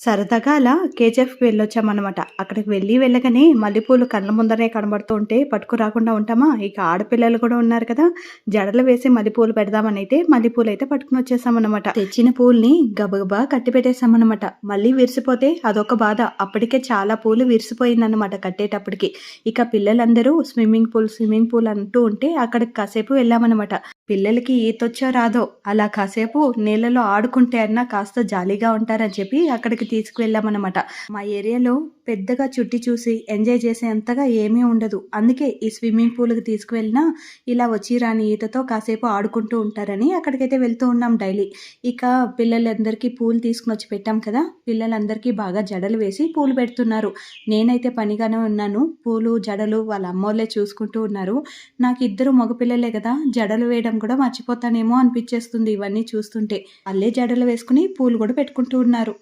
సరదాగా అలా కేజీఎఫ్‌కి వెళ్ళొచ్చామన్నమాట అక్కడికి వెళ్ళి వెళ్ళగానే మల్లెపూలు కళ్ళ ముందరే కనబడుతూ ఉంటే పట్టుకురాకుండా ఉంటామా? ఇక ఆడపిల్లలు కూడా ఉన్నారు కదా! జడలు వేసి మల్లెపూలు పెడదామని అయితే మల్లెపూలు అయితే పట్టుకుని వచ్చేసామన్నమాట తెచ్చిన పూల్ని గబగబా కట్టిపెట్టేసామనమాట. మళ్ళీ విరిసిపోతే అదొక బాధ. అప్పటికే చాలా పూలు విరిసిపోయిందన్నమాట కట్టేటప్పటికి. ఇక పిల్లలందరూ స్విమ్మింగ్ పూల్, స్విమ్మింగ్ పూల్ అంటూ ఉంటే అక్కడికి కాసేపు వెళ్ళామన్నమాట పిల్లలకి ఈతొచ్చో రాదో అలా కాసేపు నీళ్ళలో ఆడుకుంటే అన్నా కాస్త జాలీగా ఉంటారని చెప్పి అక్కడికి తీసుకువెళ్ళామన్నమాట మా ఏరియాలో పెద్దగా చుట్టి చూసి ఎంజాయ్ చేసేంతగా ఏమీ ఉండదు. అందుకే ఈ స్విమ్మింగ్ పూల్‌కి తీసుకువెళ్ళినా ఇలా వచ్చి రాని ఈతతో కాసేపు ఆడుకుంటూ ఉంటారని అక్కడికైతే వెళ్తూ ఉన్నాం డైలీ. ఇక పిల్లలందరికీ పూలు తీసుకుని వచ్చి పెట్టాం కదా! పిల్లలందరికీ బాగా జడలు వేసి పూలు పెడుతున్నారు. నేనైతే పనిగానే ఉన్నాను. పూలు, జడలు వాళ్ళ అమ్మోళ్ళే చూసుకుంటూ ఉన్నారు. నాకు ఇద్దరు మగపిల్లలే కదా! జడలు వేయడం కూడా మర్చిపోతానేమో అనిపిచ్చేస్తుంది ఇవన్నీ చూస్తుంటే. అల్లే జడలు వేసుకొని పూలు కూడా పెట్టుకుంటూ ఉన్నారు.